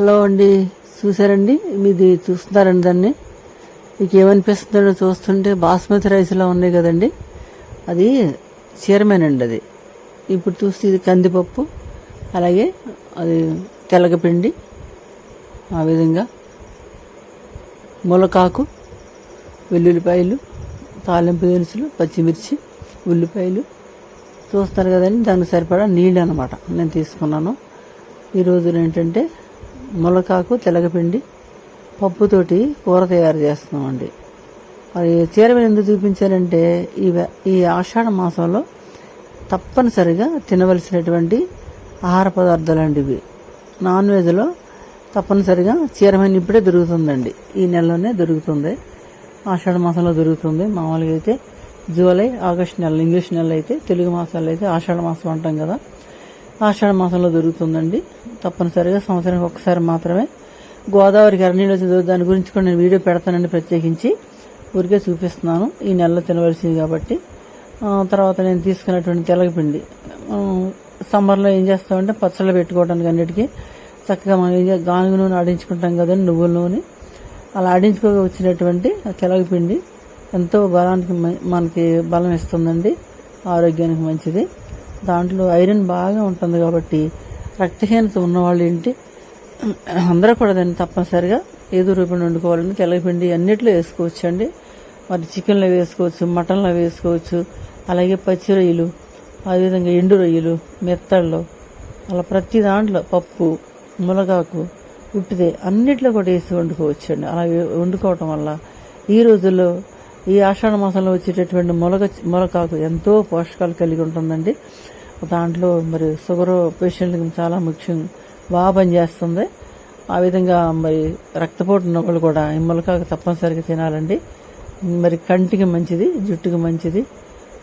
Hello అండి చూసారండి మీది చూస్తున్నారండి దాన్ని? మీకు ఏమనిపిస్తుందో చూస్తుంటే బాస్మతి రైస్లా ఉన్నాయి కదండి. అది చీరమేనండి అది. ఇప్పుడు చూస్తే ఇది కందిపప్పు అలాగే అది తెలగపిండి ఆ విధంగా ములకాకు వెల్లుల్లిపాయలు తాలింపు దినుసులు పచ్చిమిర్చి ఉల్లిపాయలు. చూస్తారు కదండి దానికి సరిపడా నీళ్ళు అనమాట నేను తీసుకున్నాను. ఈ ఏంటంటే ములకాకు తెలగపిండి పప్పుతోటి కూర తయారు చేస్తున్నామండి. మరి చీరమని ఎందుకు చూపించారంటే ఈ ఈ ఆషాఢ మాసంలో తప్పనిసరిగా తినవలసినటువంటి ఆహార పదార్థాలు అండి ఇవి నాన్ వెజ్లో తప్పనిసరిగా చీరమైన ఇప్పుడే దొరుకుతుందండి. ఈ నెలలోనే దొరుకుతుంది. ఆషాఢ మాసంలో దొరుకుతుంది. మామూలుగా అయితే జూలై ఆగస్ట్ నెల ఇంగ్లీష్ నెల అయితే తెలుగు మాసాలు అయితే ఆషాఢ మాసం అంటాం కదా. ఆషాఢ మాసంలో దొరుకుతుందండి తప్పనిసరిగా సంవత్సరానికి ఒకసారి మాత్రమే. గోదావరికి అరణ్యలో చదువు దాని గురించి కూడా నేను వీడియో పెడతానండి ప్రత్యేకించి ఊరికే చూపిస్తున్నాను. ఈ నెలలో తినవలసింది కాబట్టి. తర్వాత నేను తీసుకున్నటువంటి తెలగపిండి. సమ్మర్లో ఏం చేస్తామంటే పచ్చళ్ళు పెట్టుకోవడానికి అన్నిటికీ చక్కగా మనం ఏం గానుగ నూనె ఆడించుకుంటాం కదండి నువ్వుల నూనె. అలా ఆడించుకోక వచ్చినటువంటి తెలగపిండి ఎంతో బలానికి మ- మనకి బలం ఇస్తుందండి. ఆరోగ్యానికి మంచిది. దాంట్లో ఐరన్ బాగా ఉంటుంది కాబట్టి రక్తహీనత ఉన్నవాళ్ళు ఏంటి? అందరూ కూడా దాన్ని తప్పనిసరిగా ఏదో రూపంలో వండుకోవాలని తెల్లపిండి అన్నిట్లో వేసుకోవచ్చు అండి మరి చికెన్లో వేసుకోవచ్చు మటన్లో వేసుకోవచ్చు అలాగే పచ్చి రొయ్యలు అదేవిధంగా ఎండు రొయ్యలు మెత్తళ్ళు అలా ప్రతి దాంట్లో పప్పు మునగాకు ఉట్టిదే అన్నిట్లో కూడా వేసి వండుకోవచ్చు అండి అలా వండుకోవటం వల్ల ఈ రోజుల్లో ఈ ఆషాఢ మాసంలో వచ్చేటటువంటి మొలక మొలకాకు ఎంతో పోషకాలు కలిగి ఉంటుందండి. దాంట్లో మరి షుగర్ పేషెంట్కి చాలా ముఖ్యం. బాగా పనిచేస్తుంది ఆ విధంగా మరి రక్తపోటు నొప్పులు కూడా ఈ మొలకాకు తప్పనిసరిగా తినాలండి. మరి కంటికి మంచిది జుట్టుకి మంచిది.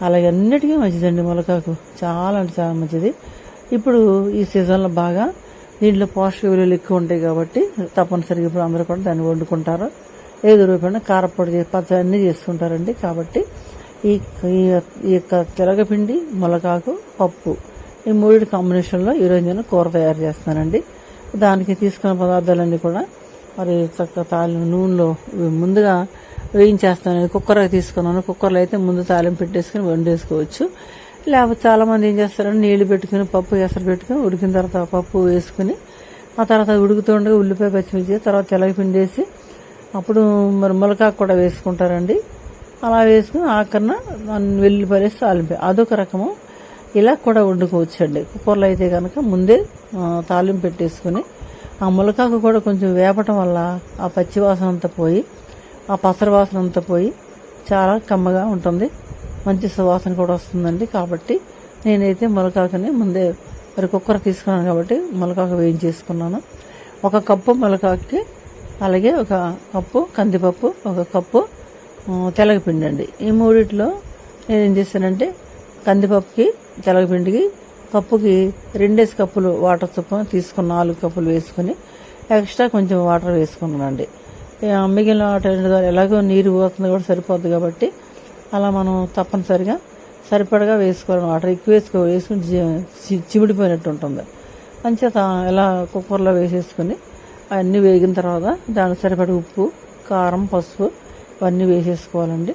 అలాగే అన్నిటికీ మంచిదండి మొలకాకు. చాలా అంటే చాలా మంచిది. ఇప్పుడు ఈ సీజన్లో బాగా దీంట్లో పోషక విలువలు ఎక్కువ ఉంటాయి కాబట్టి తప్పనిసరిగా ఇప్పుడు అందరూ కూడా దాన్ని వండుకుంటారు. ఏదో రూపాయన కారపొడి పచ్చ పచ్చడి అన్నీ చేసుకుంటారండి కాబట్టి ఈ ఈ ఈ యొక్క తెలగపిండి మొలకాకు పప్పు ఈ మూడు కాంబినేషన్లో ఈరోజు నేను కూర తయారు చేస్తున్నానండి. దానికి తీసుకున్న పదార్థాలన్నీ కూడా మరి చక్కగా తాలి నూనెలో ముందుగా వేయించేస్తాను. కుక్కర్ తీసుకున్నాను. కుక్కర్లో అయితే ముందు తాలింపు పెట్టేసుకుని వండేసుకోవచ్చు. లేకపోతే చాలామంది ఏం చేస్తారంటే నీళ్ళు పెట్టుకుని పప్పు ఎసరు పెట్టుకుని ఉడికిన తర్వాత పప్పు వేసుకుని ఆ తర్వాత ఉడుకుతుండగా ఉల్లిపాయ పచ్చిమిర్చి తర్వాత తెలగపిండి వేసి అప్పుడు మరి మొలకాకు కూడా వేసుకుంటారండి. అలా వేసుకుని ఆఖరణ దాన్ని వెల్లుల్లి తాలింపు. అదొక రకము. ఇలా కూడా వండుకోవచ్చు అండి కుక్కర్లో అయితే కనుక ముందే తాలింపు పెట్టేసుకుని ఆ ములకాకు కూడా కొంచెం వేపటం వల్ల ఆ పచ్చి వాసన అంతా పోయి ఆ పసర వాసన అంతా పోయి చాలా కమ్మగా ఉంటుంది. మంచి సువాసన కూడా వస్తుందండి. కాబట్టి నేనైతే మొలకాకుని ముందే మరి కుక్కర్ తీసుకున్నాను కాబట్టి మొలకాకు వేయించేసుకున్నాను. ఒక కప్పు మొలకాకి అలాగే ఒక కప్పు కందిపప్పు ఒక కప్పు తెలగపిండి అండి. ఈ మూడిట్లో నేను ఏం చేశానంటే కందిపప్పుకి తెలగపిండికి కప్పుకి రెండేసి కప్పులు వాటర్ చొప్పున తీసుకుని నాలుగు కప్పులు వేసుకుని ఎక్స్ట్రా కొంచెం వాటర్ వేసుకున్నానండి. ఇక మిగిలిన వాటర్ ఎలాగో నీరు పోతుంది కూడా సరిపోద్ది కాబట్టి అలా మనం తప్పనిసరిగా సరిపడగా వేసుకోవాలి. వాటర్ ఎక్కువ వేసుకో వేసుకుని చిమిడిపోయినట్టు ఉంటుంది. అంచేత ఎలా కుక్కర్లో వేసేసుకుని అవన్నీ వేగిన తర్వాత దానికి సరిపడి ఉప్పు కారం పసుపు ఇవన్నీ వేసేసుకోవాలండి.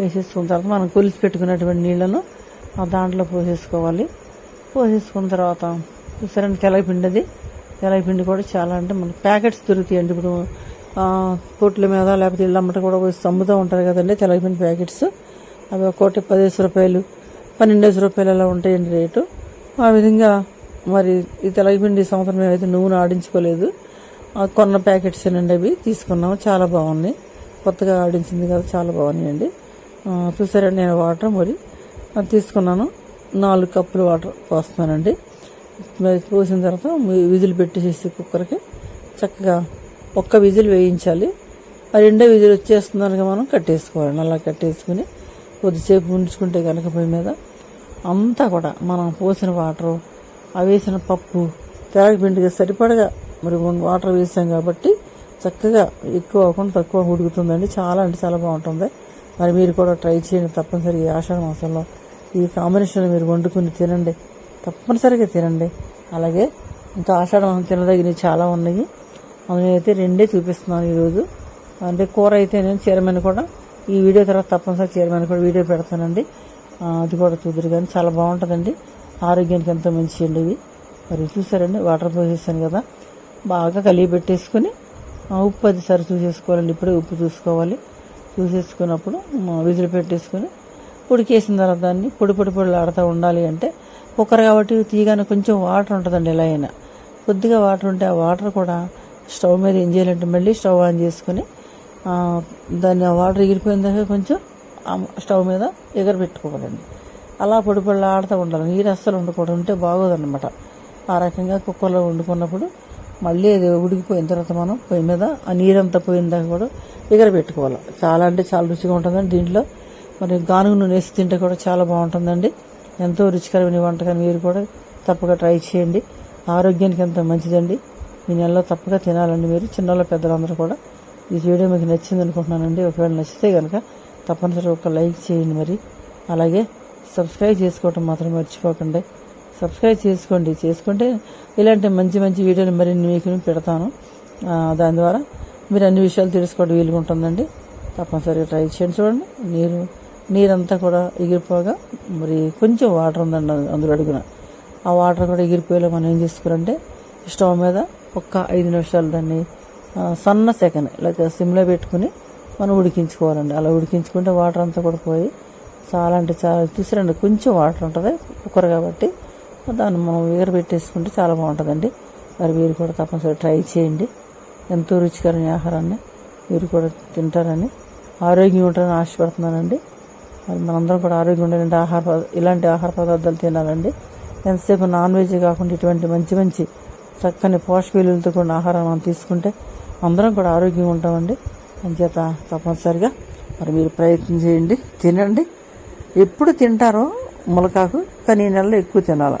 వేసేసుకున్న తర్వాత మనం కొలిసి పెట్టుకున్నటువంటి నీళ్ళను ఆ దాంట్లో పోసేసుకోవాలి. పోసేసుకున్న తర్వాత చూసారండి తెలగపిండి అది. తెలగపిండి కూడా చాలా అంటే మనకి ప్యాకెట్స్ దొరుకుతాయండి. ఇప్పుడు కోట్ల మీద లేకపోతే ఇళ్ళ అమ్మట కూడా పోయి అమ్ముతూ ఉంటారు కదండి తెలగపిండి ప్యాకెట్స్. అవి ఒకటి కోటి పదిహేను రూపాయలు పన్నెండేసి రూపాయలు అలా ఉంటాయండి రేటు. ఆ విధంగా మరి ఈ తెలగపిండి సంవత్సరం మేమైతే నూనె ఆడించుకోలేదు కొన్న ప్యాకెట్స్ అండి అవి తీసుకున్నాము చాలా బాగున్నాయి. కొత్తగా ఆడించింది కదా చాలా బాగున్నాయండి. చూసారండి నేను వాటర్ మరి. తీసుకున్నాను. నాలుగు కప్పులు వాటర్ పోస్తున్నానండి. మరి పోసిన తర్వాత విజిల్ పెట్టేసేసి కుక్కర్కి. చక్కగా ఒక్క విజిల్ వేయించాలి. ఆ రెండో విజిల్ వచ్చేస్తుందనగా మనం కట్టేసుకోవాలి అలా కట్టేసుకుని కొద్దిసేపు ఉంచుకుంటే కనుక పొయ్యి మీద అంతా కూడా మనం పోసిన వాటరు ఆ వేసిన పప్పు తెరగపిండికి సరిపడగా మరి వాటర్ వేసాం కాబట్టి చక్కగా ఎక్కువ అవ్వకుండా తక్కువ ఉడుకుతుందండి. చాలా అంటే చాలా బాగుంటుంది. మరి మీరు కూడా ట్రై చేయండి తప్పనిసరిగా ఈ ఆషాఢ మాసంలో. ఈ కాంబినేషన్లో మీరు వండుకుని తినండి. తప్పనిసరిగా తినండి. అలాగే ఇంకా ఆషాఢ మాసం తినదగినవి చాలా ఉన్నాయి. అందుకైతే అయితే రెండే చూపిస్తున్నాను ఈరోజు. అంటే కూర అయితే నేను చీరమైన కూడా ఈ వీడియో తర్వాత తప్పనిసరి చీరమైన కూడా వీడియో పెడతానండి. అది కూడా చూద్దరు కానీ చాలా బాగుంటుందండి. ఆరోగ్యానికి ఎంతో మంచి అండి ఇది మరి చూసారండి వాటర్ పోసేసాను కదా. బాగా కలిగి పెట్టేసుకొని ఉప్పు అది సరి చూసేసుకోవాలండి. ఇప్పుడే ఉప్పు చూసుకోవాలి. చూసేసుకున్నప్పుడు విజులు విజిల్ ఉడికేసిన తర్వాత దాన్ని పొడి పొడి పొడి ఆడుతూ ఉండాలి అంటే కుక్కర్ కాబట్టి తీగానే కొంచెం వాటర్ ఉంటుందండి ఎలా అయినా. కొద్దిగా వాటర్ ఉంటే ఆ వాటర్ కూడా స్టవ్ మీద ఏం చేయాలంటే మళ్ళీ స్టవ్ ఆన్ చేసుకుని దాన్ని ఆ వాటర్ ఎగిరిపోయిన దాకా కొంచెం స్టవ్ మీద ఎగరబెట్టుకోవాలండి. అలా పొడి పొడి ఆడుతూ ఉండాలి. నీరు అస్సలు ఉండకూడదు ఉంటే బాగోదన్నమాట. ఆ రకంగా కుక్కర్లో వండుకున్నప్పుడు మళ్ళీ అది ఉడికిపోయిన తర్వాత మనం పొయ్యి మీద ఆ నీరంతా పోయిన దాకా కూడా ఎగరబెట్టుకోవాలి చాలా అంటే చాలా రుచిగా ఉంటుందండి దీంట్లో. మరి గానుగ నూనె వేసి తింటే కూడా చాలా బాగుంటుందండి. ఎంతో రుచికరమైన వంటకాన్ని మీరు కూడా తప్పక ట్రై చేయండి. ఆరోగ్యానికి ఎంతో మంచిదండి. ఈ నెలలో తప్పక తినాలండి మీరు. చిన్నవాళ్ళ పెద్దలందరూ కూడా ఈ వీడియో మీకు నచ్చింది అనుకుంటున్నానండి. ఒకవేళ నచ్చితే కనుక తప్పనిసరిగా ఒక లైక్ చేయండి మరి. అలాగే సబ్స్క్రైబ్ చేసుకోవటం మాత్రం మర్చిపోకండి. సబ్స్క్రైబ్ చేసుకోండి. చేసుకుంటే ఇలాంటి మంచి మంచి వీడియోలు మరిన్ని మీకు పెడతాను. దాని ద్వారా మీరు అన్ని విషయాలు తెలుసుకోవడం వీలుగా ఉంటుందండి. తప్పనిసరిగా ట్రై చేయండి చూడండి. నీరు నీరంతా కూడా ఎగిరిపోగా మరి కొంచెం వాటర్ ఉందండి అందులో అడుగున. ఆ వాటర్ కూడా ఎగిరిపోయేలా మనం ఏం చేసుకోవాలంటే స్టవ్ మీద ఒక్క ఐదు నిమిషాలు దాన్ని సన్న సెకండ్ లేకపోతే సిమ్లో పెట్టుకుని మనం ఉడికించుకోవాలండి. అలా ఉడికించుకుంటే వాటర్ అంతా కూడా పోయి చాలా అంటే చాలా చూసారండి కొంచెం వాటర్ ఉంటుంది కుక్కర్ కాబట్టి దాన్ని మనం ఎగరబెట్టేసుకుంటే చాలా బాగుంటుందండి. మరి మీరు కూడా తప్పనిసరి ట్రై చేయండి. ఎంతో రుచికరమైన ఆహారాన్ని మీరు కూడా తింటారని ఆరోగ్యం ఉంటారని ఆశపడుతున్నానండి. మరి మనందరం కూడా ఆరోగ్యం ఉండాలంటే ఆహార ఇలాంటి ఆహార పదార్థాలు తినాలండి. ఎంతసేపు నాన్ వెజ్ కాకుండా ఇటువంటి మంచి మంచి చక్కని పోషక విలువలతో కూడిన ఆహారం మనం తీసుకుంటే అందరం కూడా ఆరోగ్యంగా ఉంటామండి. అంచేత తప్పనిసరిగా మరి మీరు ప్రయత్నం చేయండి తినండి. ఎప్పుడు తింటారో ములకాకు కానీ ఈ నెలలో ఎక్కువ తినాలా.